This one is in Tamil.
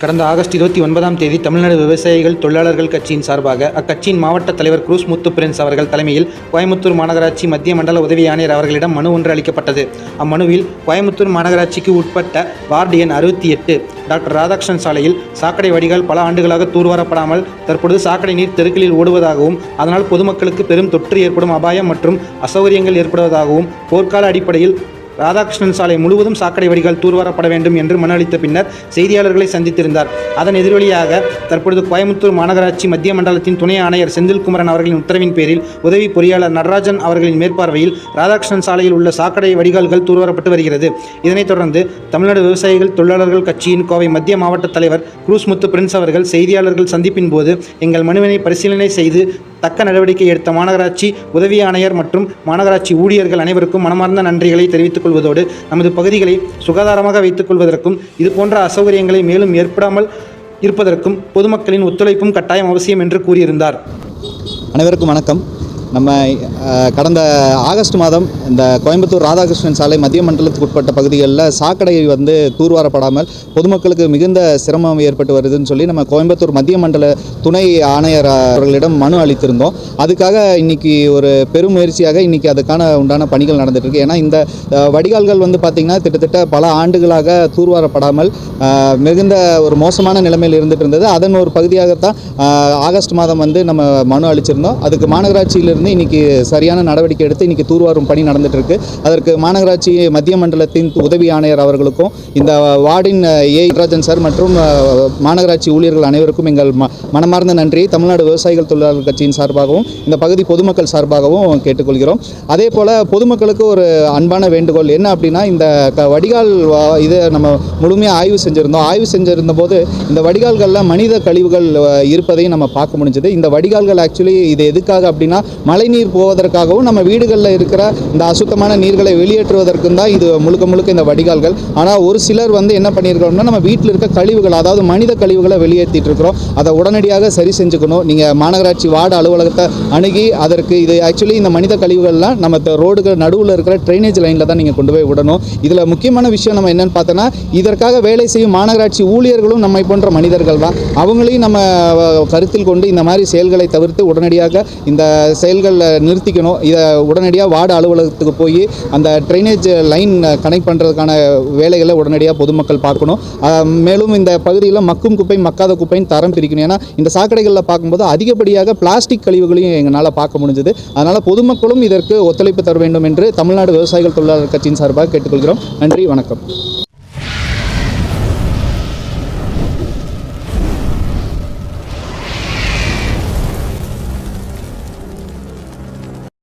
கடந்த ஆகஸ்ட் இருபத்தி ஒன்பதாம் தேதி தமிழ்நாடு விவசாயிகள் தொழிலாளர்கள் கட்சியின் சார்பாக அக்கட்சியின் மாவட்ட தலைவர் குரூஸ் முத்து பிரின்ஸ் அவர்கள் தலைமையில் கோயமுத்தூர் மாநகராட்சி மத்திய மண்டல உதவி ஆணையர் அவர்களிடம் மனு ஒன்று அளிக்கப்பட்டது. அம்மனுவில் கோயமுத்தூர் மாநகராட்சிக்கு உட்பட்ட வார்டு எண் அறுபத்தி எட்டு டாக்டர் ராதாகிருஷ்ணன் சாலையில் சாக்கடை வடிகால் பல ஆண்டுகளாக தூர்வாரப்படாமல் தற்பொழுது சாக்கடை நீர் தெருக்களில் ஓடுவதாகவும் அதனால் பொதுமக்களுக்கு பெரும் தொற்று ஏற்படும் அபாயம் மற்றும் அசௌகரியங்கள் ஏற்படுவதாகவும் போர்க்கால அடிப்படையில் ராதாகிருஷ்ணன் சாலை முழுவதும் சாக்கடை வடிகால் தூர்வாரப்பட வேண்டும் என்று மனு அளித்த பின்னர் செய்தியாளர்களை சந்தித்திருந்தார். அதன் எதிரொலியாக தற்பொழுது கோயம்புத்தூர் மாநகராட்சி மத்திய மண்டலத்தின் துணை ஆணையர் செந்தில்குமரன் அவர்களின் உத்தரவின் பேரில் உதவி பொறியாளர் நடராஜன் அவர்களின் மேற்பார்வையில் ராதாகிருஷ்ணன் சாலையில் உள்ள சாக்கடை வடிகால்கள் தூர்வாரப்பட்டு வருகிறது. இதனைத் தொடர்ந்து தமிழ்நாடு விவசாயிகள் தொழிலாளர்கள் கட்சியின் கோவை மத்திய மாவட்ட தலைவர் குரூஸ் முத்து பிரின்ஸ் அவர்கள் செய்தியாளர்கள் சந்திப்பின் போது எங்கள் மனுவினை பரிசீலனை செய்து தக்க நடவடிக்கை எடுத்த மாநகராட்சி உதவி ஆணையர் மற்றும் மாநகராட்சி ஊழியர்கள் அனைவருக்கும் மனமார்ந்த நன்றிகளை தெரிவித்துக் கொள்வதோடு நமது பகுதிகளை சுகாதாரமாக வைத்துக் கொள்வதற்கும் இதுபோன்ற அசௌகரியங்களை மேலும் ஏற்படாமல் இருப்பதற்கும் பொதுமக்களின் ஒத்துழைப்பும் கட்டாயம் அவசியம் என்று கூறியிருந்தார். அனைவருக்கும் வணக்கம். நம்ம கடந்த ஆகஸ்ட் மாதம் இந்த கோயம்புத்தூர் ராதாகிருஷ்ணன் சாலை மத்திய மண்டலத்துக்கு உட்பட்ட பகுதிகளில் சாக்கடை வந்து தூர்வாரப்படாமல் பொதுமக்களுக்கு மிகுந்த சிரமம் ஏற்பட்டு வருதுன்னு சொல்லி நம்ம கோயம்புத்தூர் மத்திய மண்டல துணை ஆணையர் அவர்களிடம் மனு அளித்திருந்தோம். அதுக்காக இன்னைக்கு ஒரு பெரும் முயற்சியாக இன்னைக்கு அதுக்கான உண்டான பணிகள் நடந்துட்டு இருக்கு ஏன்னா இந்த வடிகால்கள் வந்து பார்த்திங்கன்னா கிட்டத்தட்ட பல ஆண்டுகளாக தூர்வாரப்படாமல் மிகுந்த ஒரு மோசமான நிலைமையில் இருந்துட்டு இருந்தது. அதன் ஒரு பகுதியாகத்தான் ஆகஸ்ட் மாதம் வந்து நம்ம மனு அளிச்சிருந்தோம். அதுக்கு இருந்து இன்னைக்கு சரியான நடவடிக்கை எடுத்து இன்னைக்கு தூர்வாரும் பணி நடந்துட்டு இருக்கு அதற்கு மாநகராட்சி மத்திய மண்டலத்தின் உதவி ஆணையர் அவர்களுக்கும் இந்த வார்டின் ஏ. ராஜன் சார் மற்றும் மாநகராட்சி ஊழியர்கள் அனைவருக்கும் எங்கள் ம மனமார்ந்த நன்றியை தமிழ்நாடு விவசாயிகள் தொழிலாளர் கட்சியின் சார்பாகவும் இந்த பகுதி பொதுமக்கள் சார்பாகவும் கேட்டுக்கொள்கிறோம். அதே போல் பொதுமக்களுக்கு ஒரு அன்பான வேண்டுகோள் என்ன அப்படின்னா இந்த க- வடிகால் இதை நம்ம முழுமையாக ஆய்வு செஞ்சுருந்தோம். ஆய்வு செஞ்சிருந்த போது இந்த வடிகால்களில் மனித கழிவுகள் இருப்பதையும் நம்ம பார்க்க முடிஞ்சது. இந்த வடிகால்கள் ஆக்சுவலி இது எதுக்காக அப்படின்னா மழைநீர் போவதற்காகவும் நம்ம வீடுகளில் இருக்கிற இந்த அசுத்தமான நீர்களை வெளியேற்றுவதற்கும் தான் இது முழுக்க முழுக்க இந்த வடிகால்கள். ஆனால் ஒரு சிலர் வந்து என்ன பண்ணியிருக்கோம்னா நம்ம வீட்டில் இருக்க கழிவுகள் அதாவது மனித கழிவுகளை வெளியேற்றிட்டு இருக்கிறோம். அதை உடனடியாக சரி செஞ்சுக்கணும். நீங்கள் மாநகராட்சி வார்டு அலுவலகத்தை அணுகி அதற்கு இது ஆக்சுவலி இந்த மனித கழிவுகள்லாம் நம்ம ரோடுகள் நடுவில் இருக்கிற ட்ரைனேஜ் லைனில் தான் நீங்கள் கொண்டு போய் விடணும். இதில் முக்கியமான விஷயம் நம்ம என்னென்னு பார்த்தோன்னா இதற்காக வேலை செய்யும் மாநகராட்சி ஊழியர்களும் நம்மை போன்ற மனிதர்கள் தான். அவங்களையும் நம்ம கருத்தில் கொண்டு இந்த மாதிரி செயல்களை தவிர்த்து உடனடியாக இந்த செயல் செயல்களில் நிறுத்திக்கணும். இதை உடனடியாக வார்டு அலுவலகத்துக்கு போய் அந்த ட்ரைனேஜ் லைன் கனெக்ட் பண்ணுறதுக்கான வேலைகளை உடனடியாக பொதுமக்கள் பார்க்கணும். மேலும் இந்த பகுதியில் மக்கும் குப்பை மக்காத குப்பைன்னு தரம் பிரிக்கணும். ஏன்னா இந்த சாக்கடைகளில் பார்க்கும்போது அதிகப்படியாக பிளாஸ்டிக் கழிவுகளையும் எங்களால் பார்க்க முடிஞ்சது. அதனால் பொதுமக்களும் இதற்கு ஒத்துழைப்பு தர வேண்டும் என்று தமிழ்நாடு விவசாயிகள் தொழிலாளர் கட்சியின் சார்பாக கேட்டுக்கொள்கிறோம். நன்றி வணக்கம்.